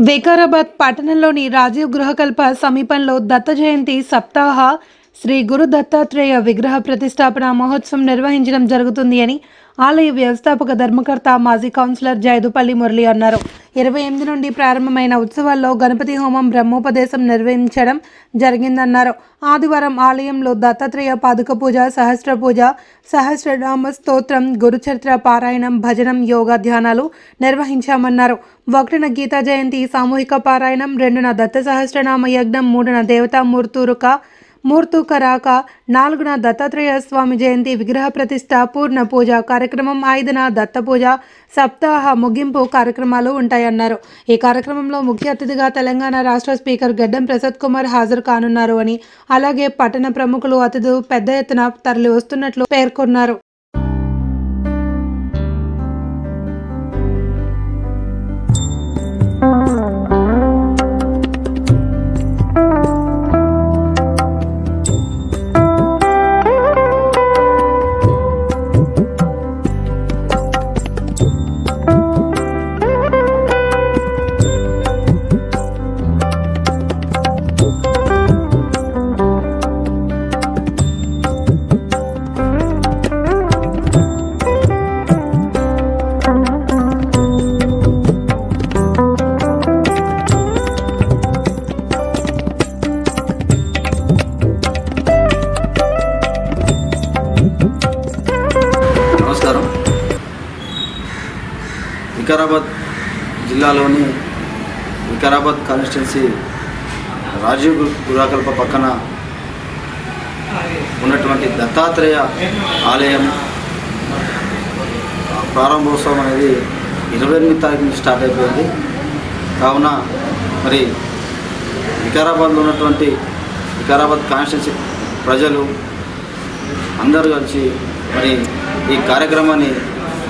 వికారాబాద్ పట్టణంలోని రాజీవ్ గృహకల్ప సమీపంలో దత్త జయంతి సప్తాహ శ్రీ గురు దత్తాత్రేయ విగ్రహ ప్రతిష్టాపన మహోత్సవం నిర్వహించడం జరుగుతుంది అని ఆలయ వ్యవస్థాపక ధర్మకర్త మాజీ కౌన్సిలర్ జైదుపల్లి మురళి అన్నారు. ఇరవై ఎనిమిది నుండి ప్రారంభమైన ఉత్సవాల్లో గణపతి హోమం బ్రహ్మోపదేశం నిర్వహించడం జరిగిందన్నారు. ఆదివారం ఆలయంలో దత్తాత్రేయ పాదుక పూజ సహస్ర పూజ సహస్రనామ స్తోత్రం గురుచరిత్ర పారాయణం భజనం యోగా ధ్యానాలు నిర్వహించామన్నారు. ఒకటిన గీతా జయంతి సామూహిక పారాయణం రెండున దత్త సహస్రనామ యజ్ఞం మూడున దేవతామూర్తురుక మూర్తుకరాక నాలుగున దత్తాత్రేయ స్వామి జయంతి విగ్రహ ప్రతిష్ట పూర్ణ పూజ కార్యక్రమం ఐదున దత్త పూజ సప్తాహ ముగింపు కార్యక్రమాలు ఉంటాయన్నారు. ఈ కార్యక్రమంలో ముఖ్య అతిథిగా తెలంగాణ రాష్ట్ర స్పీకర్ గడ్డం ప్రసాద్ కుమార్ హాజరు కానున్నారు అని అలాగే పట్టణ ప్రముఖులు అతిథులు పెద్ద ఎత్తున తరలి వస్తున్నట్లు పేర్కొన్నారు. వికారాబాద్ జిల్లాలోని వికారాబాద్ కాన్స్టిట్యున్సీ రాజీవ్ గురాకల్ప పక్కన ఉన్నటువంటి దత్తాత్రేయ ఆలయం ప్రారంభోత్సవం అనేది ఇరవై ఎనిమిది తారీఖు నుంచి స్టార్ట్ అయిపోయింది. కావున మరి వికారాబాద్లో ఉన్నటువంటి వికారాబాద్ కాన్స్టిట్యున్సీ ప్రజలు అందరూ కలిసి మరి ఈ కార్యక్రమాన్ని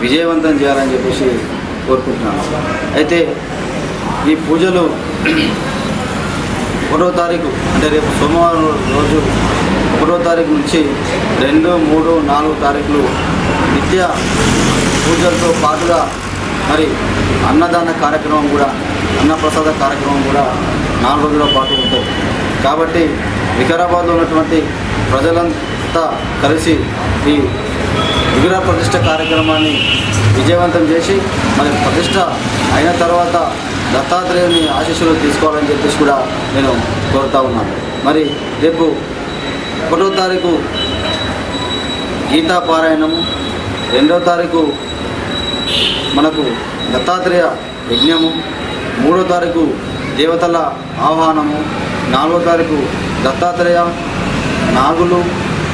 విజయవంతం చేయాలని చెప్పేసి కోరుకుంటున్నాను. అయితే ఈ పూజలు ఒకటో తారీఖు అంటే రేపు సోమవారం రోజు ఒకటో తారీఖు నుంచి రెండు మూడు నాలుగు తారీఖులు నిత్య పూజలతో పాటుగా మరి అన్నదాన కార్యక్రమం కూడా అన్నప్రసాద కార్యక్రమం కూడా నాలుగు రోజుల పాటు ఉంటుంది. కాబట్టి వికారాబాద్లో ఉన్నటువంటి ప్రజలంతా కలిసి ఈ విగ్రహ ప్రతిష్ట కార్యక్రమాన్ని విజయవంతం చేసి మరి ప్రతిష్ట అయిన తర్వాత దత్తాత్రేయుని ఆశీస్సులు తీసుకోవాలని చెప్పేసి కూడా నేను కోరుతా ఉన్నాను. మరి రేపు ఒకటో తారీఖు గీతా పారాయణము రెండో తారీఖు మనకు దత్తాత్రేయ యజ్ఞము మూడో తారీఖు దేవతల ఆహ్వానము నాలుగో తారీఖు దత్తాత్రేయ నాగులు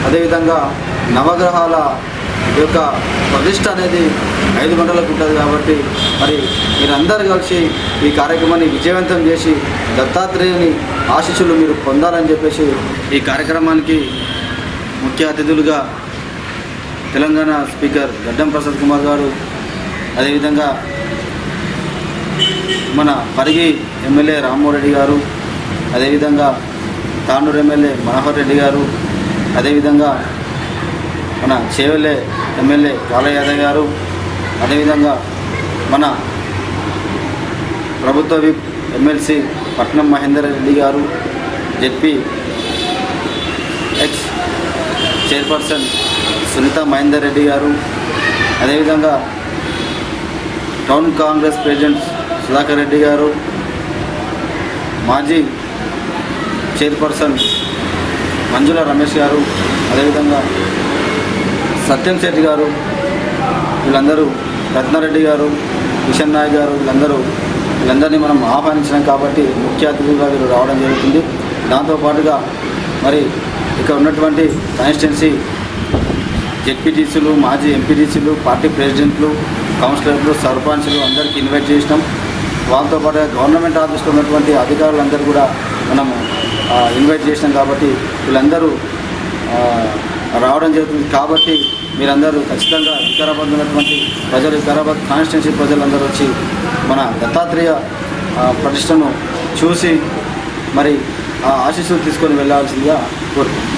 అదేవిధంగా నవగ్రహాల ఈ యొక్క ప్రతిష్ట అనేది ఐదు గంటలకు ఉంటుంది కాబట్టి మరి మీరందరూ కలిసి ఈ కార్యక్రమాన్ని విజయవంతం చేసి దత్తాత్రేయుని ఆశీస్సులు మీరు పొందాలని చెప్పేసి ఈ కార్యక్రమానికి ముఖ్య అతిథులుగా తెలంగాణ స్పీకర్ గడ్డం ప్రసాద్ కుమార్ గారు అదేవిధంగా మన పరిగి ఎమ్మెల్యే రామ్మోహన్ రెడ్డి గారు అదేవిధంగా తాండూరు ఎమ్మెల్యే మనోహర్ రెడ్డి గారు అదేవిధంగా మన చేవెళ్ళే ఎమ్మెల్యే బాలయ్య యాదవ్ గారు అదేవిధంగా మన ప్రభుత్వ whip MLC Patnam Mahender Reddy garu ZP ex chairperson Sunitha Mahender Reddy garu అదేవిధంగా town Congress president Sudhakar Reddy garu మాజీ చైర్పర్సన్ మంజుల రమేష్ గారు అదేవిధంగా సత్యం శెట్టి గారు వీళ్ళందరూ రత్నారెడ్డి గారు కిషన్ నాయక్ గారు వీళ్ళందరూ వీళ్ళందరినీ మనం ఆహ్వానించినాం కాబట్టి ముఖ్య అతిథులుగా వీరు రావడం జరుగుతుంది. దాంతోపాటుగా మరి ఇక్కడ ఉన్నటువంటి కాన్స్టిట్యున్సీ జెడ్పీటీసీలు మాజీ ఎంపీటీసీలు పార్టీ ప్రెసిడెంట్లు కౌన్సిలర్లు సర్పంచ్లు అందరికీ ఇన్వైట్ చేసినాం. వాళ్ళతో పాటు గవర్నమెంట్ ఆఫీస్లో ఉన్నటువంటి అధికారులందరూ కూడా మనము ఇన్వైట్ చేసినాం కాబట్టి వీళ్ళందరూ రావడం జరుగుతుంది. కాబట్టి మీరందరూ ఖచ్చితంగా వికారాబాద్ ఉన్నటువంటి ప్రజలు వికారాబాద్ కాన్స్టిట్యున్సీ ప్రజలందరూ వచ్చి మన దత్తాత్రేయ ప్రతిష్టను చూసి మరి ఆ ఆశీస్సులు తీసుకొని వెళ్ళాల్సిందిగా కోరుకుంటున్నాను